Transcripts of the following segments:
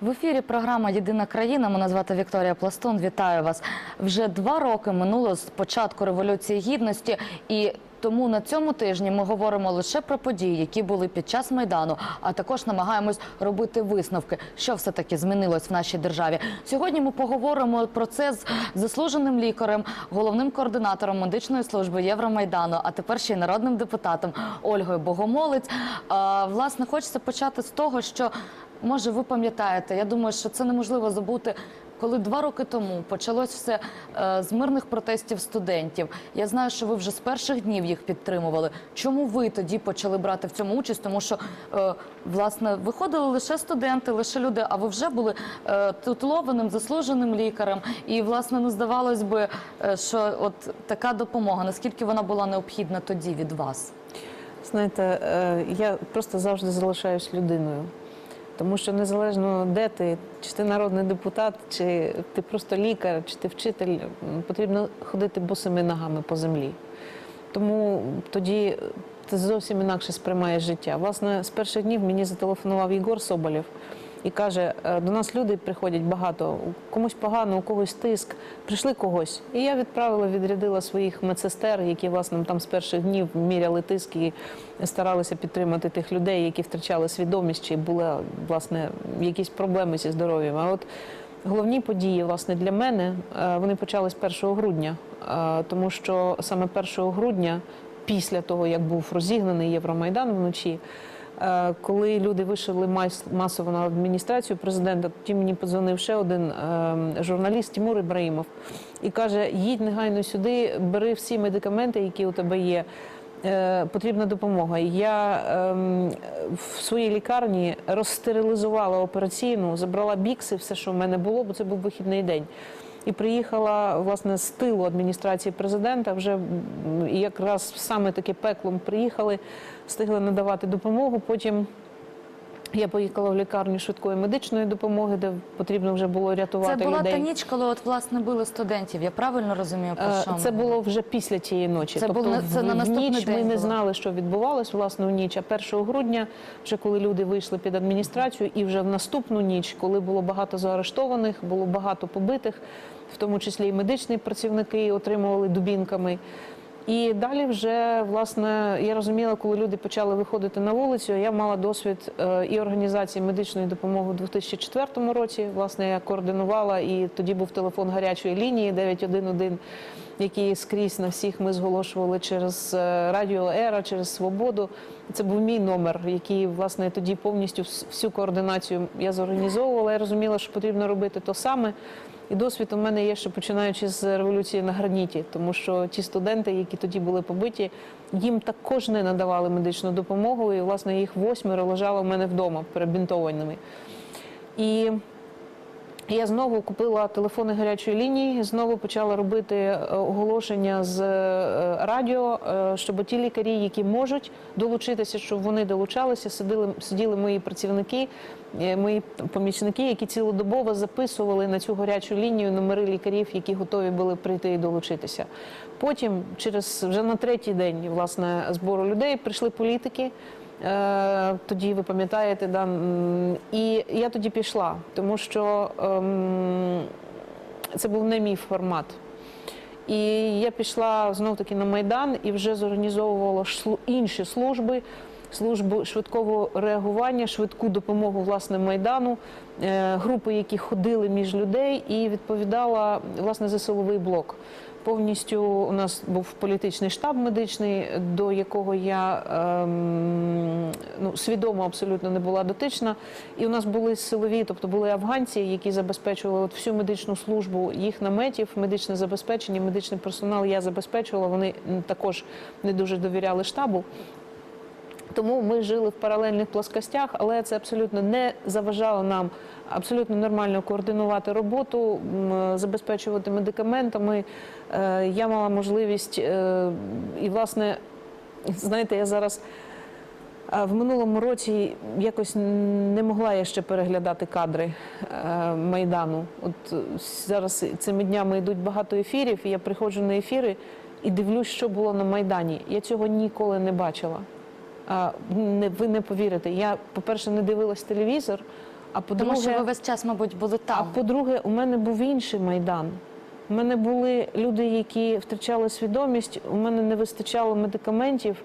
В ефірі програма Єдина країна. Мене звати Вікторія Пластун. Вітаю вас. Вже два роки минуло з початку революції гідності, і тому на цьому тижні ми говоримо лише про події, які були під час майдану, а також намагаємось робити висновки, що все таки змінилось в нашій державі. Сьогодні ми поговоримо про це з заслуженим лікарем, головним координатором медичної служби Євромайдану, а тепер ще й народним депутатом Ольгою Богомолець. Власне, хочеться почати з того, що Може, ви пам'ятаєте, я думаю, що це неможливо забути. Коли два роки тому почалось все е, з мирних протестів студентів, я знаю, що ви вже з перших днів їх підтримували. Чому ви тоді почали брати в цьому участь? Тому що е, власне виходили лише студенти, лише люди. А ви вже були е, титулованим, заслуженим лікарем. І власне не здавалось би, е, що от така допомога, наскільки вона була необхідна тоді від вас? Знаєте, е, я просто завжди залишаюсь людиною. Тому що незалежно де ти, чи ти народний депутат, чи ти просто лікар, чи ти вчитель, потрібно ходити босими ногами по землі. Тому тоді ти зовсім інакше сприймаєш життя. Власне, з перших днів мені зателефонував Єгор Соболєв і каже: «Е, до нас люди приходять багато, комусь погано, у когось тиск, прийшли когось. І я відправила, відрядила своїх медсестер, які власне там з перших днів міряли тиск і старалися підтримати тих людей, які втрачали свідомість, чи були власне якісь проблеми зі здоров'ям. А от Головні події, власне, для мене е, вони почались 1 грудня, е, тому що саме 1 грудня, після того як був розігнаний Євромайдан вночі, коли люди вийшли мас- масово на адміністрацію президента, тоді мені подзвонив ще один е, журналіст Тимур Ібраїмов і каже: їдь негайно сюди, бери всі медикаменти, які у тебе є. Е, Потрібна допомога. Я ем, в своїй лікарні розстерилізувала операційну, забрала бікси, все, що в мене було, бо це був вихідний день. І приїхала власне з тилу адміністрації президента. Вже якраз саме таки пеклом приїхали, встигли надавати допомогу. Потім я поїхала в лікарню швидкої медичної допомоги, де потрібно вже було рятувати Це була людей. та ніч, коли от власне били студентів. Я правильно розумію, про Е, що ми Це було вже після тієї ночі. Це тобто було на- це в, на в наступний ніч ми день не знали, що відбувалось власне у ніч. А 1 грудня, вже коли люди вийшли під адміністрацію, і вже в наступну ніч, коли було багато заарештованих, було багато побитих, в тому числі і медичні працівники отримували дубінками. І далі вже власне я розуміла, коли люди почали виходити на вулицю. Я мала досвід е, і організації медичної допомоги у 2004 році. Власне, я координувала, і тоді був телефон гарячої лінії 911, який скрізь на всіх ми зголошували через е, радіо Ера, через Свободу. Це був мій номер, який власне тоді повністю всю координацію я зорганізовувала. Я розуміла, що потрібно робити то саме. І досвід у мене є, ще починаючи з революції на граніті, тому що ті студенти, які тоді були побиті, їм також не надавали медичну допомогу, і власне їх восьмеро лежало в мене вдома перебінтованими. І я знову купила телефони гарячої лінії, знову почала робити е, оголошення з е, радіо, е, щоб ті лікарі, які можуть долучитися, щоб вони долучалися, сиділи, сиділи мої працівники, мої помічники, які цілодобово записували на цю гарячу лінію номери лікарів, які готові були прийти і долучитися. Потім, через вже на третій день власне збору людей, прийшли політики. Е, Тоді ви пам'ятаєте, да, і я тоді пішла, тому що ем, це був не мій формат. І я пішла знов таки на майдан і вже зорганізовувала інші служби, службу швидкого реагування, швидку допомогу власне майдану, е, групи, які ходили між людей, і відповідала власне за силовий блок. Повністю у нас був політичний штаб медичний, до якого я ем, ну, свідомо абсолютно не була дотична. І у нас були силові, тобто були афганці, які забезпечували от всю медичну службу їх наметів, медичне забезпечення, медичний персонал я забезпечувала. Вони також не дуже довіряли штабу. Тому ми жили в паралельних плоскостях, але це абсолютно не заважало нам абсолютно нормально координувати роботу, забезпечувати медикаментами. Е, Я мала можливість, е, і власне, знаєте, я зараз. В минулому році якось не могла я ще переглядати кадри е, майдану. От е, зараз цими днями йдуть багато ефірів, і я приходжу на ефіри і дивлюсь, що було на майдані. Я цього ніколи не бачила. Не, ви не повірите. Я, по-перше, не дивилась телевізор, А Тому що ви весь час, мабуть, були а по-друге, у мене був інший майдан. У мене були люди, які втрачали свідомість. У мене не вистачало медикаментів,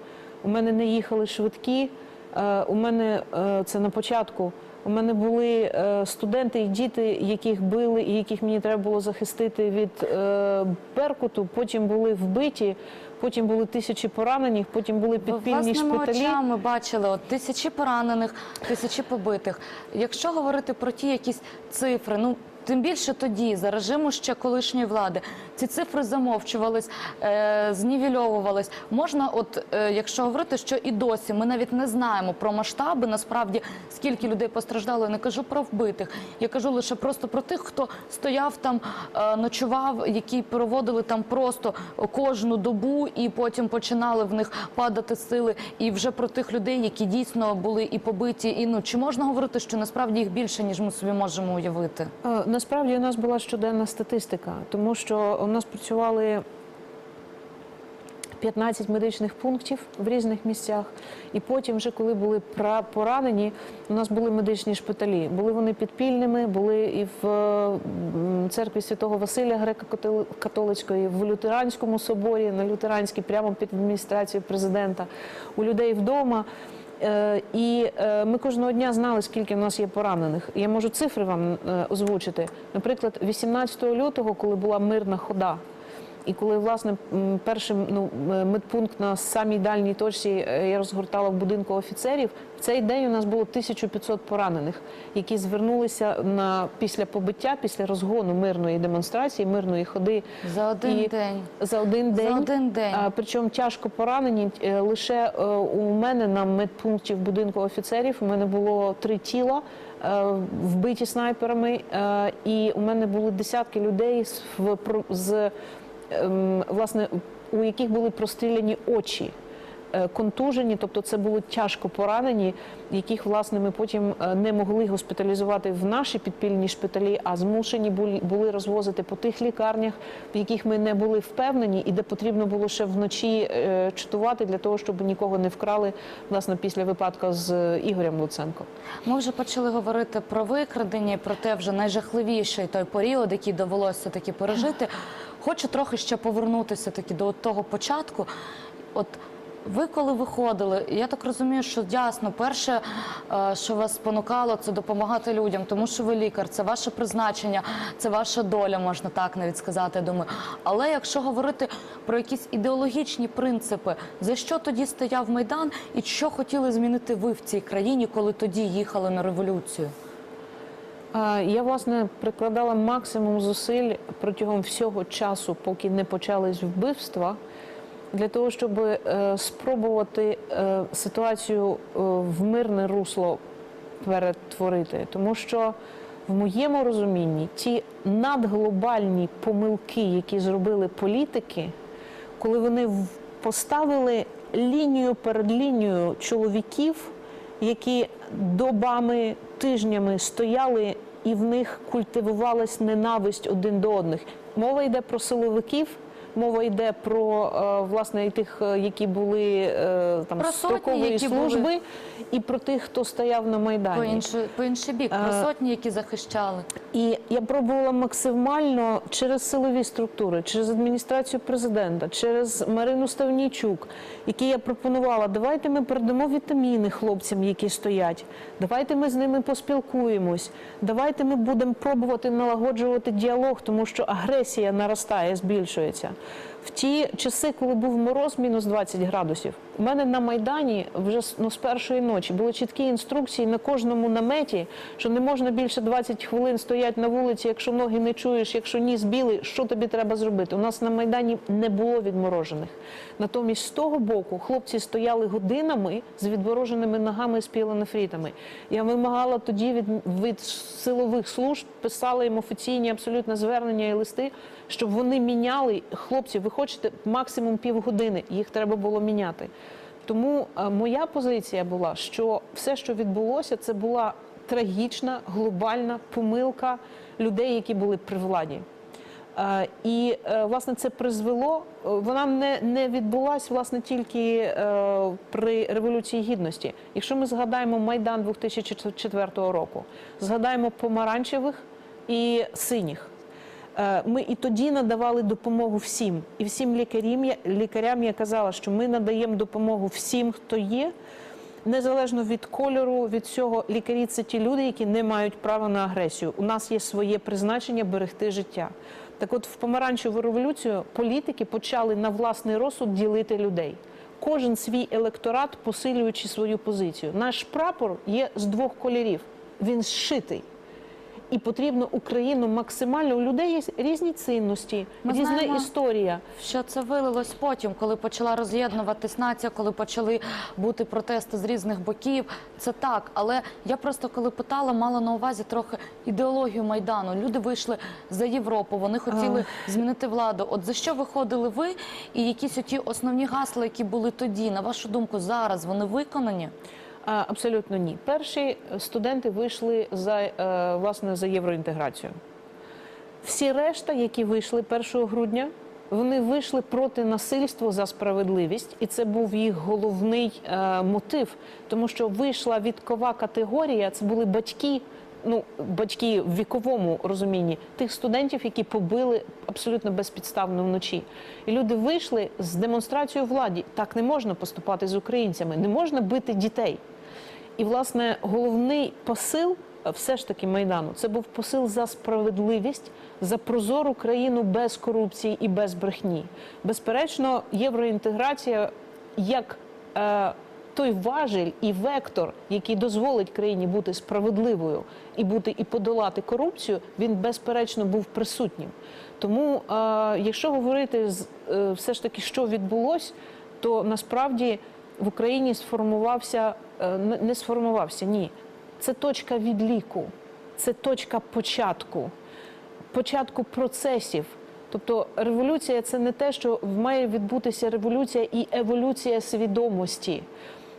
у мене не їхали швидкі. Е, У мене е, це на початку. У мене були е, студенти і діти, яких били, і яких мені треба було захистити від Беркуту. Потім були вбиті, потім були тисячі поранених, потім були підпільні власними шпиталі. очами бачили от тисячі поранених, тисячі побитих. Якщо говорити про ті якісь цифри, ну тим більше тоді, за режиму ще колишньої влади, ці цифри замовчувались, е, знівельовувались. Можна, от е, якщо говорити, що і досі ми навіть не знаємо про масштаби, насправді скільки людей постраждало. Я не кажу про вбитих. Я кажу лише просто про тих, хто стояв там, е, ночував, які проводили там просто кожну добу, і потім починали в них падати сили. І вже про тих людей, які дійсно були і побиті. І ну чи можна говорити, що насправді їх більше ніж ми собі можемо уявити? Насправді у нас була щоденна статистика, тому що у нас працювали 15 медичних пунктів в різних місцях. І потім, вже коли були поранені, у нас були медичні шпиталі. Були вони підпільними, були і в церкві святого Василя Греко-католицької, в Лютеранському соборі, на Лютеранській, прямо під адміністрацією президента, у людей вдома. Е, І е, ми кожного дня знали, скільки в нас є поранених. Я можу цифри вам е, озвучити. Наприклад, 18 лютого, коли була мирна хода, і коли власне м, першим ну, е, медпункт на самій дальній точці е, я розгортала в будинку офіцерів. В цей день у нас було 1500 поранених, які звернулися на після побиття, після розгону мирної демонстрації, мирної ходи За один І день. за один день. За один день. А, Причому тяжко поранені е, лише у мене на медпункті в будинку офіцерів. У мене було три тіла. Вбиті снайперами, і у мене були десятки людей з, в- з власне, у яких були простріляні очі, контужені, тобто це були тяжко поранені, яких власне ми потім е, не могли госпіталізувати в наші підпільні шпиталі, а змушені були, розвозити по тих лікарнях, в яких ми не були впевнені, і де потрібно було ще вночі е, чатувати для того, щоб нікого не вкрали власне після випадку з е, Ігорем Луценко. Ми вже почали говорити про викрадення, про те вже найжахливіший той період, який довелося таки пережити. Хочу трохи ще повернутися таки до того початку. От ви коли виходили, я так розумію, що ясно, перше, е, що вас спонукало, це допомагати людям, тому що ви лікар, це ваше призначення, це ваша доля, можна так навіть сказати. Я думаю. Але якщо говорити про якісь ідеологічні принципи, за що тоді стояв майдан, і що хотіли змінити ви в цій країні, коли тоді їхали на революцію? Я власне прикладала максимум зусиль протягом всього часу, поки не почались вбивства, для того, щоб е, спробувати е, ситуацію е, в мирне русло перетворити. Тому що в моєму розумінні ті надглобальні помилки, які зробили політики, коли вони поставили лінію перед лінією чоловіків, які добами, тижнями стояли, і в них культивувалась ненависть один до одних. Мова йде про силовиків. Мова йде про е, власне і тих, е, які були е, там Про сотні, строкової які були. служби, і про тих, хто стояв на майдані. По інший, по інший бік, про сотні, які захищали. І я пробувала максимально через силові структури, через адміністрацію президента, через Марину Ставнійчук, які я пропонувала, давайте ми передамо вітаміни хлопцям, які стоять. Давайте ми з ними поспілкуємось. Давайте ми будемо пробувати налагоджувати діалог, тому що агресія наростає, збільшується. В ті часи, коли був мороз мінус 20 градусів, у мене на майдані вже ну, з першої ночі були чіткі інструкції на кожному наметі, що не можна більше 20 хвилин стояти на вулиці, якщо ноги не чуєш, якщо ніс білий, що тобі треба зробити. У нас на майдані не було відморожених. Натомість з того боку хлопці стояли годинами з відмороженими ногами з піленефритами. Я вимагала тоді від, від силових служб, писала їм офіційні абсолютно звернення і листи, щоб вони міняли хлопці. Ви хочете максимум півгодини, їх треба було міняти. Тому е, моя позиція була, що все, що відбулося, це була трагічна глобальна помилка людей, які були при владі. Е, І е, власне це призвело. Вона не, не відбулась власне тільки при революції гідності. Якщо ми згадаємо майдан 2004 року, згадаємо помаранчевих і синіх. Е, Ми і тоді надавали допомогу всім, і всім лікарям, лікарям я казала, що ми надаємо допомогу всім, хто є, незалежно від кольору, від цього. Лікарі це ті люди, які не мають права на агресію. У нас є своє призначення берегти життя. Так, от в помаранчеву революцію політики почали на власний розсуд ділити людей. Кожен свій електорат посилюючи свою позицію. Наш прапор є з двох кольорів. Він зшитий. І потрібно Україну максимально. У людей є різні цінності, Ми різна знаємо- історія. Що це вилилось потім, коли почала роз'єднуватись нація, коли почали бути протести з різних боків. Це так, але я просто коли питала, мала на увазі трохи ідеологію майдану. Люди вийшли за Європу, вони хотіли змінити владу. От за що виходили ви? І якісь оті основні гасла, які були тоді, на вашу думку, зараз вони виконані? Абсолютно ні. Перші студенти вийшли за е, власне за євроінтеграцію. Всі решта, які вийшли 1 грудня, вони вийшли проти насильства за справедливість, і це був їх головний е, мотив, тому що вийшла вікова категорія. Це були батьки. Ну, батьки в віковому розумінні тих студентів, які побили абсолютно безпідставно вночі. І люди вийшли з демонстрацією владі. Так не можна поступати з українцями, не можна бити дітей. І, власне, головний посил е, все ж таки Майдану це був посил за справедливість, за прозору країну без корупції і без брехні. Безперечно, євроінтеграція як е, той важіль і вектор, який дозволить країні бути справедливою і бути і подолати корупцію, він безперечно був присутнім. Тому, е, якщо говорити з е, все ж таки, що відбулось, то насправді в Україні сформувався е, не не сформувався, ні. Це точка відліку, це точка початку, початку процесів. Тобто революція це не те, що має відбутися революція і еволюція свідомості.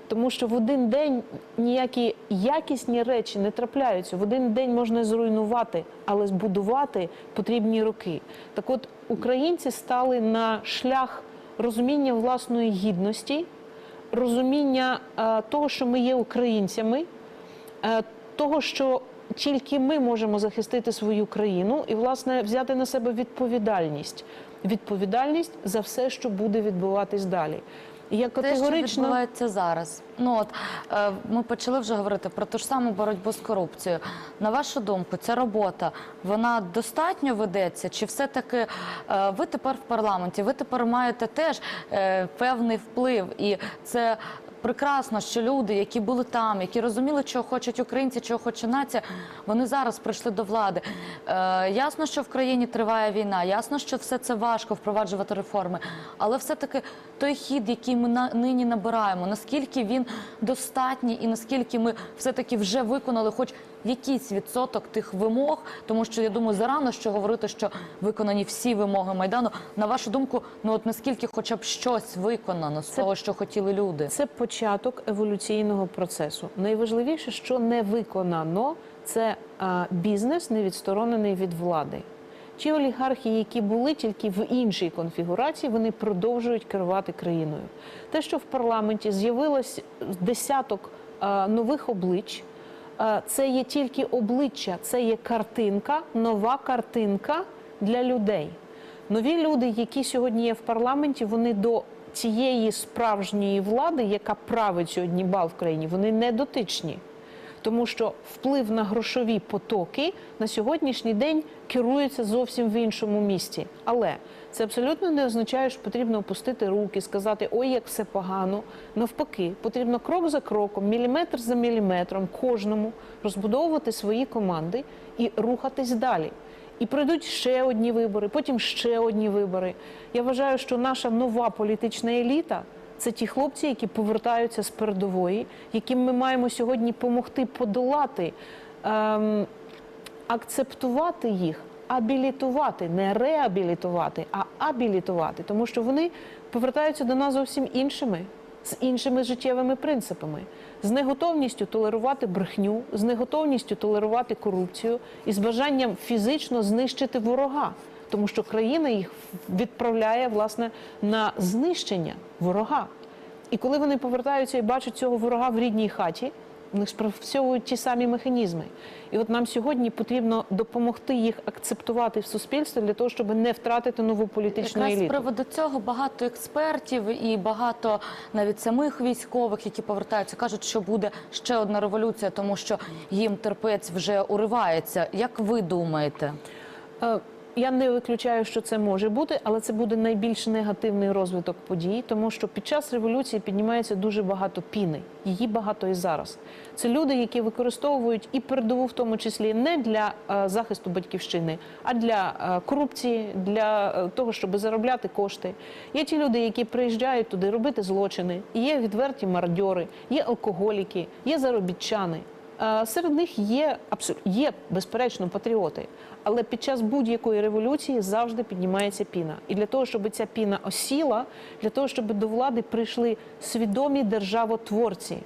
Тому що в один день ніякі якісні речі не трапляються. В один день можна зруйнувати, але збудувати потрібні роки. Так от українці стали на шлях розуміння власної гідності, розуміння е, того, що ми є українцями, е, того, що тільки ми можемо захистити свою країну і, власне, взяти на себе відповідальність. Відповідальність за все, що буде відбуватись далі. І я Те, що відбувається зараз. Ну от е, ми почали вже говорити про ту ж саму боротьбу з корупцією. На вашу думку, ця робота вона достатньо ведеться? Чи все-таки е, ви тепер в парламенті? Ви тепер маєте теж е, певний вплив, і це. Прекрасно, що люди, які були там, які розуміли, чого хочуть українці, чого хоче нація, вони зараз прийшли до влади. Ясно, що в країні триває війна, ясно, що все це важко впроваджувати реформи, але все-таки той хід, який ми нині набираємо, наскільки він достатній і наскільки ми все-таки вже виконали хоч якийсь відсоток тих вимог, тому що я думаю, зарано що говорити, що виконані всі вимоги майдану. На вашу думку, ну от наскільки, хоча б щось виконано з Це- того, що хотіли люди. Це початок еволюційного процесу. Найважливіше, що не виконано, це а, бізнес не відсторонений від влади. Ті олігархи, які були тільки в іншій конфігурації, вони продовжують керувати країною. Те, що в парламенті з'явилось десяток нових облич, це є тільки обличчя, це є картинка, нова картинка для людей. Нові люди, які сьогодні є в парламенті, вони до цієї справжньої влади, яка править сьогодні бал в країні, вони не дотичні. Тому що вплив на грошові потоки на сьогоднішній день керується зовсім в іншому місці. Але це абсолютно не означає, що потрібно опустити руки, сказати ой, як все погано. Навпаки, потрібно крок за кроком, міліметр за міліметром, кожному розбудовувати свої команди і рухатись далі. І пройдуть ще одні вибори, потім ще одні вибори. Я вважаю, що наша нова політична еліта це ті хлопці, які повертаються з передової, яким ми маємо сьогодні допомогти подолати, ем, акцептувати їх, абілітувати, не реабілітувати, а абілітувати, тому що вони повертаються до нас зовсім іншими, з іншими життєвими принципами, з неготовністю толерувати брехню, з неготовністю толерувати корупцію і з бажанням фізично знищити ворога. Тому що країна їх відправляє власне на знищення ворога. І коли вони повертаються і бачать цього ворога в рідній хаті, в них спрацьовують ті самі механізми. І от нам сьогодні потрібно допомогти їх акцептувати в суспільстві для того, щоб не втратити нову політичну Якраз з приводу цього багато експертів і багато навіть самих військових, які повертаються, кажуть, що буде ще одна революція, тому що їм терпець вже уривається. Як ви думаєте? Я не виключаю, що це може бути, але це буде найбільш негативний розвиток подій, тому що під час революції піднімається дуже багато піни. Її багато і зараз. Це люди, які використовують і передову, в тому числі не для е, захисту батьківщини, а для е, корупції, для е, того, щоб заробляти кошти. Є ті люди, які приїжджають туди робити злочини. Є відверті мародьори, є алкоголіки, є заробітчани. Е, Серед них є є безперечно патріоти, але під час будь-якої революції завжди піднімається піна. І для того, щоб ця піна осіла, для того, щоб до влади прийшли свідомі державотворці.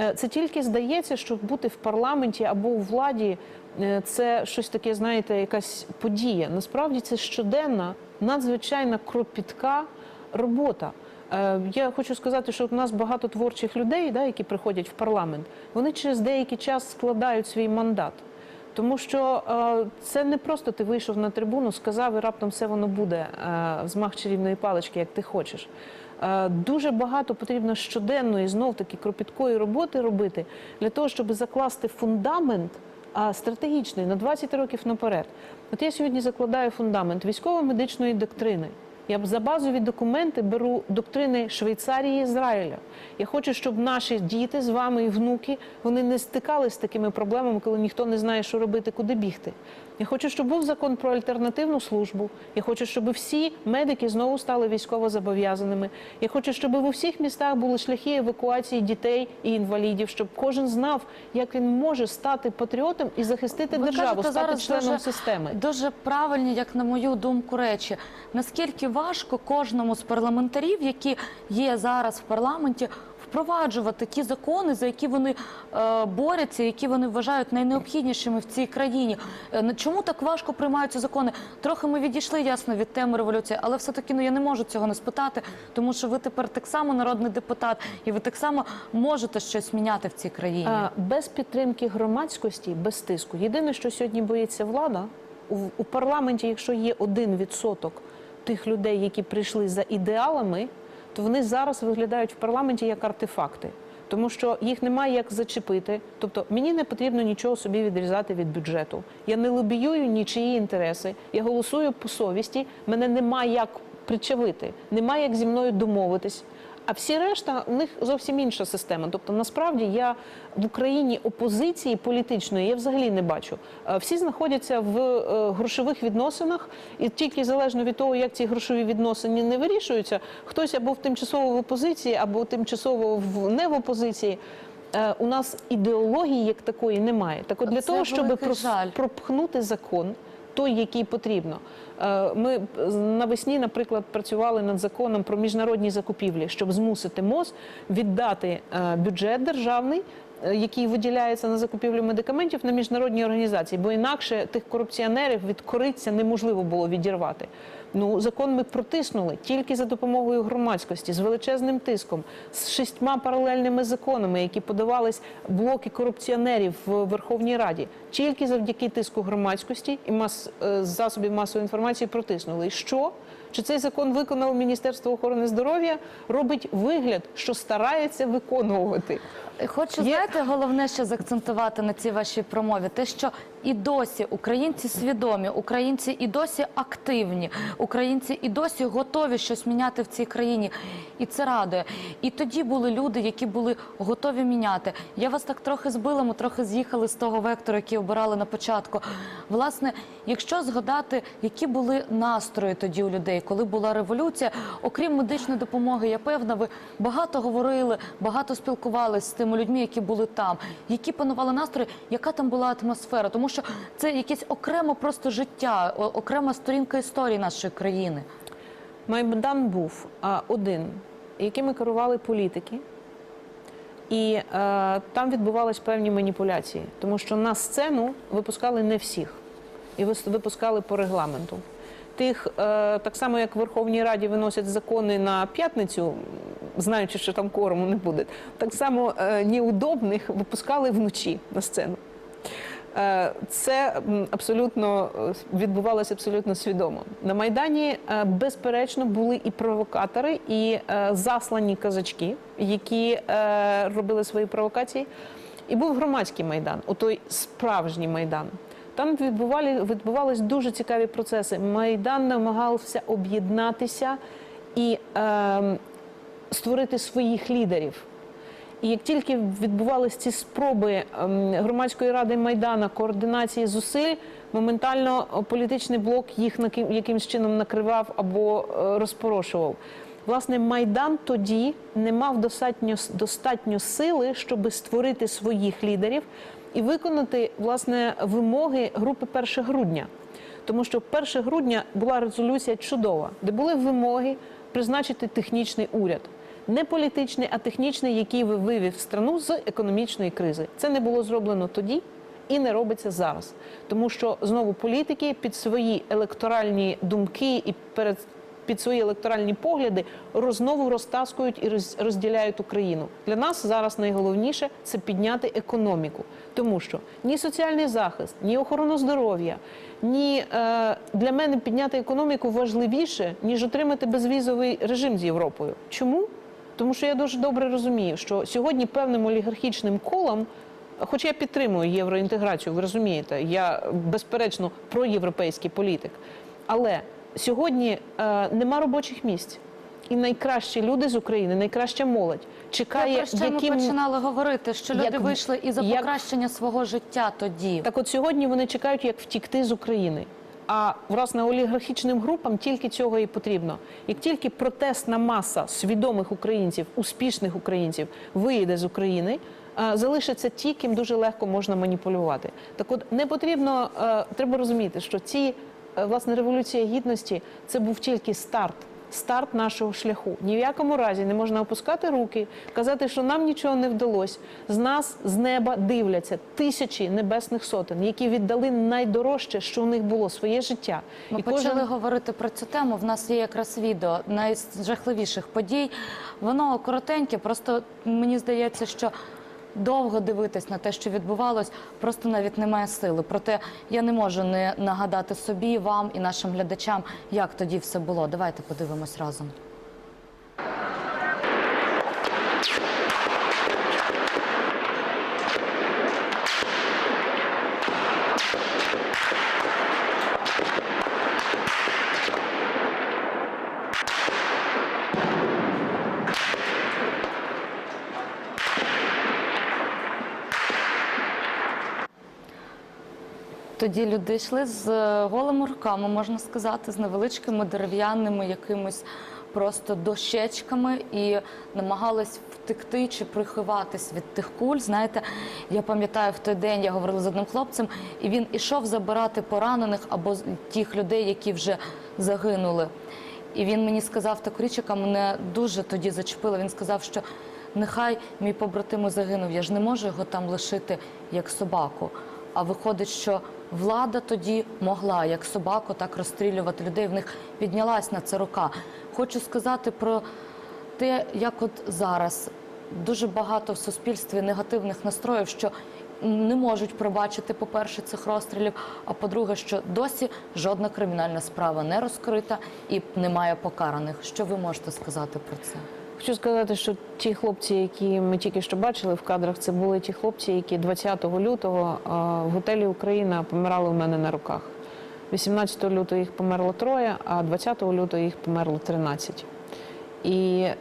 Е, Це тільки здається, що бути в парламенті або у владі е, це щось таке, знаєте, якась подія. Насправді це щоденна, надзвичайна кропітка робота. Е, Я хочу сказати, що у нас багато творчих людей, да, які приходять в парламент, вони через деякий час складають свій мандат. Тому що е, це не просто ти вийшов на трибуну, сказав і раптом все воно буде е, взмах чарівної палички, як ти хочеш. Дуже багато потрібно щоденної знов таки кропіткої роботи робити для того, щоб закласти фундамент стратегічний на 20 років наперед. От я сьогодні закладаю фундамент військово-медичної доктрини. Я за базові документи беру доктрини Швейцарії і Ізраїля. Я хочу, щоб наші діти з вами і внуки вони не стикалися з такими проблемами, коли ніхто не знає, що робити, куди бігти. Я хочу, щоб був закон про альтернативну службу. Я хочу, щоб всі медики знову стали військово зобов'язаними. Я хочу, щоб у всіх містах були шляхи евакуації дітей і інвалідів, щоб кожен знав, як він може стати патріотом і захистити Ви державу, кажете стати зараз членом дуже, системи. Дуже правильні, як на мою думку, речі. Наскільки важко кожному з парламентарів, які є зараз в парламенті, впроваджувати ті закони, за які вони е, борються, які вони вважають найнеобхіднішими в цій країні. Е, чому так важко приймаються закони? Трохи ми відійшли ясно від теми революції, але все таки ну я не можу цього не спитати, тому що ви тепер так само народний депутат, і ви так само можете щось міняти в цій країні. Без підтримки громадськості, без тиску. Єдине, що сьогодні боїться влада у парламенті, якщо є один відсоток тих людей, які прийшли за ідеалами, то вони зараз виглядають в парламенті як артефакти. Тому що їх немає як зачепити. Тобто мені не потрібно нічого собі відрізати від бюджету. Я не лобіюю нічиї інтереси. Я голосую по совісті. Мене немає як причавити, немає як зі мною домовитись. А всі решта у них зовсім інша система. Тобто, насправді я в Україні опозиції політичної я взагалі не бачу. Е, Всі знаходяться в е, грошових відносинах, і тільки залежно від того, як ці грошові відносини не вирішуються, хтось або в тимчасово в опозиції, або тимчасово в не в опозиції. Е, У нас ідеології як такої немає. Так от для Це того, щоб жаль. пропхнути закон, той, який потрібно. Е, Ми навесні, наприклад, працювали над законом про міжнародні закупівлі, щоб змусити МОЗ віддати е, бюджет державний. е, Який виділяється на закупівлю медикаментів на міжнародні організації, бо інакше тих корупціонерів від кориця неможливо було відірвати. Ну закон ми протиснули тільки за допомогою громадськості з величезним тиском, з шістьма паралельними законами, які подавались блоки корупціонерів в Верховній Раді. Тільки завдяки тиску громадськості і мас е, засобів масової інформації протиснули. І що? Чи цей закон виконало Міністерство охорони здоров'я? Робить вигляд, що старається виконувати. Хочу Є- знаєте, головне ще заакцентувати на цій вашій промові, те, що і досі українці свідомі, українці і досі активні, українці і досі готові щось міняти в цій країні, і це радує. І тоді були люди, які були готові міняти. Я вас так трохи збила, ми трохи з'їхали з того вектору, який обирали на початку. Власне, якщо згадати, які були настрої тоді у людей, коли була революція, окрім медичної допомоги, я певна, ви багато говорили, багато спілкувалися з тими людьми, які були там, які панували настрої, яка там була атмосфера, тому що це якесь окремо просто життя, окрема сторінка історії нашої країни. Майдан був один, якими керували політики, і е, там відбувались певні маніпуляції, тому що на сцену випускали не всіх, і випускали по регламенту. Тих, е, так само як в Верховній Раді виносять закони на п'ятницю, знаючи, що там кворуму не буде, так само е, неудобних випускали вночі на сцену. Е, Це абсолютно відбувалося абсолютно свідомо. На майдані безперечно були і провокатори, і заслані казачки, які робили свої провокації. І був громадський майдан, отой справжній майдан. Там відбували відбувались дуже цікаві процеси. Майдан намагався об'єднатися і е, створити своїх лідерів. І як тільки відбувалися ці спроби ем, громадської ради Майдана координації зусиль, моментально політичний блок їх якимсь чином накривав або е, розпорошував. Власне, Майдан тоді не мав достатньо, достатньо сили, щоб створити своїх лідерів і виконати власне вимоги групи 1 грудня. Тому що 1 грудня була резолюція чудова, де були вимоги призначити технічний уряд. Не політичний, а технічний, який ви- вивів страну з економічної кризи. Це не було зроблено тоді і не робиться зараз. Тому що знову політики під свої електоральні думки і перед під свої електоральні погляди роз- знову розтаскують і роз- розділяють Україну. Для нас зараз найголовніше це підняти економіку, тому що ні соціальний захист, ні охорона здоров'я, ні е, для мене підняти економіку важливіше ніж отримати безвізовий режим з Європою. Чому? Тому що я дуже добре розумію, що сьогодні певним олігархічним колам, хоч я підтримую євроінтеграцію, ви розумієте, я безперечно проєвропейський політик, але сьогодні е, нема робочих місць. І найкращі люди з України, найкраща молодь Те, чекає, про що ми починали говорити, що люди як- вийшли і за як- покращення свого життя тоді. Так от сьогодні вони чекають, як втікти з України. А власне олігархічним групам тільки цього і потрібно. Як тільки протестна маса свідомих українців, успішних українців виїде з України, е, залишаться ті, ким дуже легко можна маніпулювати. Так от не потрібно, е, треба розуміти, що ці власне революція гідності це був тільки старт. Старт нашого шляху. Ні в якому разі не можна опускати руки, казати, що нам нічого не вдалося. З нас з неба дивляться тисячі небесних сотень, які віддали найдорожче, що у них було своє життя. Ми І почали кожен- говорити про цю тему. В нас є якраз відео найжахливіших подій. Воно коротеньке, просто мені здається, що довго дивитись на те, що відбувалось, просто навіть немає сили. Проте я не можу не нагадати собі, вам і нашим глядачам, як тоді все було. Давайте подивимось разом. Тоді люди йшли з е, голими руками, можна сказати, з невеличкими дерев'яними якимись просто дощечками і намагались втекти чи приховатись від тих куль. Знаєте, я пам'ятаю в той день, я говорила з одним хлопцем, і він ішов забирати поранених або тих людей, які вже загинули. І він мені сказав таку річ, яка мене дуже тоді зачепила. Він сказав, що нехай мій побратим загинув, я ж не можу його там лишити як собаку. А виходить, що влада тоді могла як собаку так розстрілювати людей. В них піднялась на це рука. Хочу сказати про те, як от зараз дуже багато в суспільстві негативних настроїв, що не можуть пробачити, по-перше, цих розстрілів, а по-друге, що досі жодна кримінальна справа не розкрита і немає покараних. Що ви можете сказати про це? Хочу сказати, що ті хлопці, які ми тільки що бачили в кадрах, це були ті хлопці, які 20 лютого в готелі Україна помирали у мене на руках. 18 лютого їх померло троє, а 20 лютого їх померло 13. І е,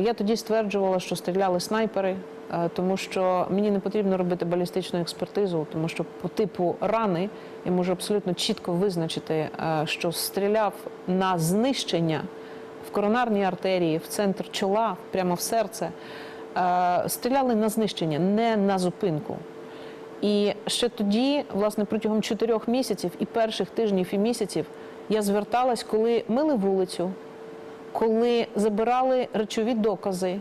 я тоді стверджувала, що стріляли снайпери, е, тому що мені не потрібно робити балістичну експертизу, тому що по типу рани я можу абсолютно чітко визначити, е, що стріляв на знищення в коронарній артерії, в центр чола, прямо в серце. Е, Стріляли на знищення, не на зупинку. І ще тоді, власне, протягом чотирьох місяців і перших тижнів і місяців я зверталась, коли мили вулицю, коли забирали речові докази,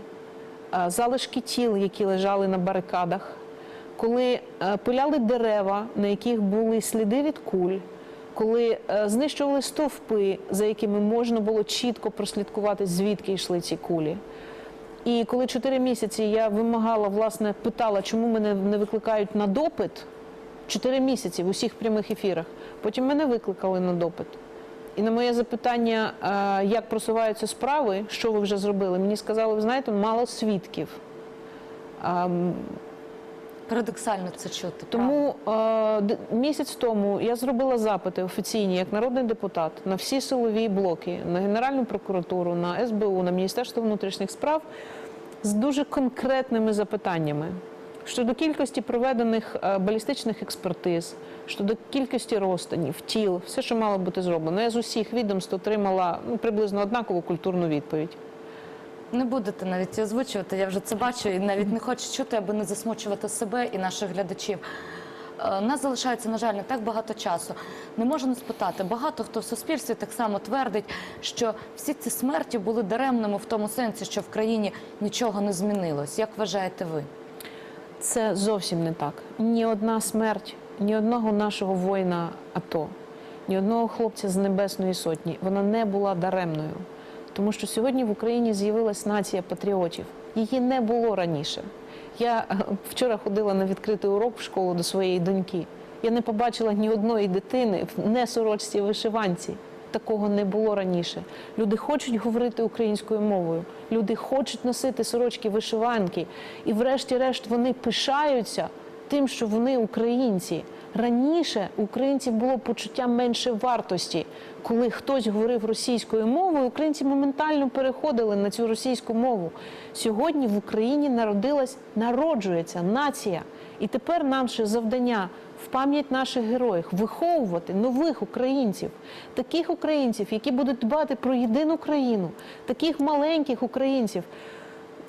е, залишки тіл, які лежали на барикадах, коли е, пиляли дерева, на яких були сліди від куль, коли е, знищували стовпи, за якими можна було чітко прослідкувати, звідки йшли ці кулі. І коли чотири місяці я вимагала, власне, питала, чому мене не викликають на допит, чотири місяці в усіх прямих ефірах. Потім мене викликали на допит. І на моє запитання, е, як просуваються справи, що ви вже зробили, мені сказали, ви знаєте, мало свідків. Парадоксально це чути. тому е, місяць тому я зробила запити офіційні як народний депутат на всі силові блоки, на Генеральну прокуратуру, на СБУ, на Міністерство внутрішніх справ з дуже конкретними запитаннями щодо кількості проведених е, балістичних експертиз, щодо кількості розтинів, тіл, все, що мало бути зроблено. Я з усіх відомств отримала ну, приблизно однакову культурну відповідь. Не будете навіть озвучувати, я вже це бачу і навіть не хочу чути, аби не засмучувати себе і наших глядачів. Е, Нас залишається, на жаль, не так багато часу. Не можу не спитати. Багато хто в суспільстві так само твердить, що всі ці смерті були даремними в тому сенсі, що в країні нічого не змінилось. Як вважаєте ви? Це зовсім не так. Ні одна смерть, ні одного нашого воїна АТО, ні одного хлопця з Небесної Сотні, вона не була даремною. Тому що сьогодні в Україні з'явилась нація патріотів. Її не було раніше. Я е, вчора ходила на відкритий урок в школу до своєї доньки. Я не побачила ні одної дитини в несорочці вишиванці. Такого не було раніше. Люди хочуть говорити українською мовою, люди хочуть носити сорочки вишиванки, і, врешті-решт, вони пишаються тим, що вони українці. Раніше українців було почуття менше вартості. Коли хтось говорив російською мовою, українці моментально переходили на цю російську мову. Сьогодні в Україні народилась, народжується нація. І тепер наше завдання в пам'ять наших героїв виховувати нових українців, таких українців, які будуть дбати про єдину країну, таких маленьких українців.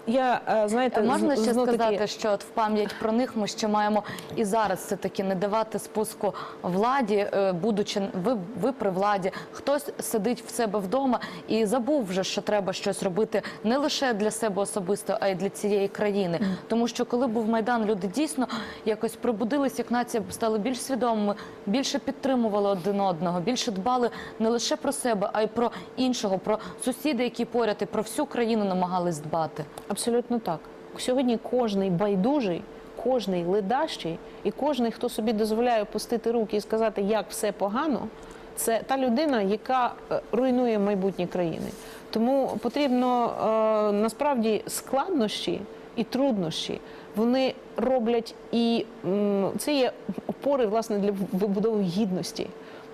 Я е, знаєте, Можна ще сказати, що от в пам'ять про них ми ще маємо і зараз це таки не давати спуску владі, е, будучи ви, ви при владі. Хтось сидить в себе вдома і забув вже, що треба щось робити не лише для себе особисто, а й для цієї країни. Тому що коли був майдан, люди дійсно якось пробудились, як нація стали більш свідомими, більше підтримували один одного, більше дбали не лише про себе, а й про іншого, про сусіда, які поряд, і про всю країну намагались дбати. Абсолютно так. Сьогодні кожний байдужий, кожний ледащий і кожний, хто собі дозволяє опустити руки і сказати, як все погано, це та людина, яка е, руйнує майбутнє країни. Тому потрібно е, насправді складнощі і труднощі. Вони роблять і це є опори власне для вибудови гідності.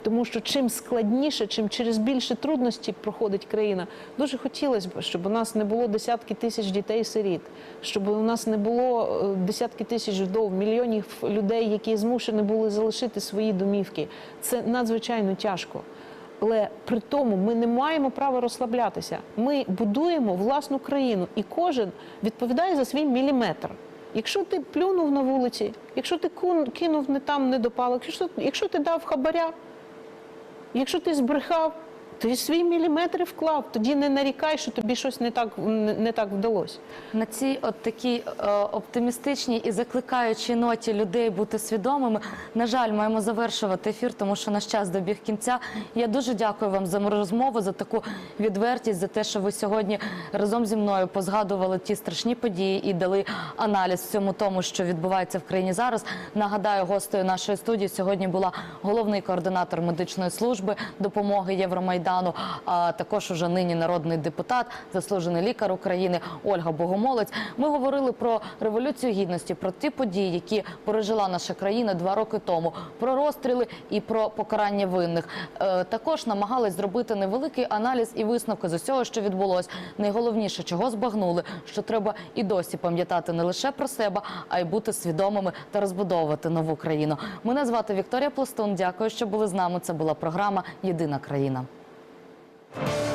Тому що чим складніше, чим через більше трудності проходить країна, дуже хотілося б, щоб у нас не було десятки тисяч дітей-сиріт, щоб у нас не було е, десятки тисяч вдов, мільйонів людей, які змушені були залишити свої домівки. Це надзвичайно тяжко. Але при тому ми не маємо права розслаблятися. Ми будуємо власну країну, і кожен відповідає за свій міліметр. Якщо ти плюнув на вулиці, якщо ти кинув не там, не допало, якщо, якщо ти дав хабаря, Якщо ти збрехав, ти свій міліметр вклав, тоді не нарікай, що тобі щось не так, не, так вдалося. На цій от такій е, оптимістичній і закликаючій ноті людей бути свідомими. На жаль, маємо завершувати ефір, тому що наш час добіг кінця. Я дуже дякую вам за розмову, за таку відвертість, за те, що ви сьогодні разом зі мною позгадували ті страшні події і дали аналіз всьому тому, що відбувається в країні зараз. Нагадаю, гостею нашої студії сьогодні була головний координатор медичної служби допомоги Євромайдану, а також уже нині народний депутат, заслужений лікар України Ольга Богомолець. Ми говорили про революцію гідності, про ті події, які пережила наша країна два роки тому, про розстріли і про покарання винних. Е, Також намагались зробити невеликий аналіз і висновки з усього, що відбулось. Найголовніше, чого збагнули, що треба і досі пам'ятати не лише про себе, а й бути свідомими та розбудовувати нову країну. Мене звати Вікторія Пластун. Дякую, що були з нами. Це була програма Єдина країна. Thank you.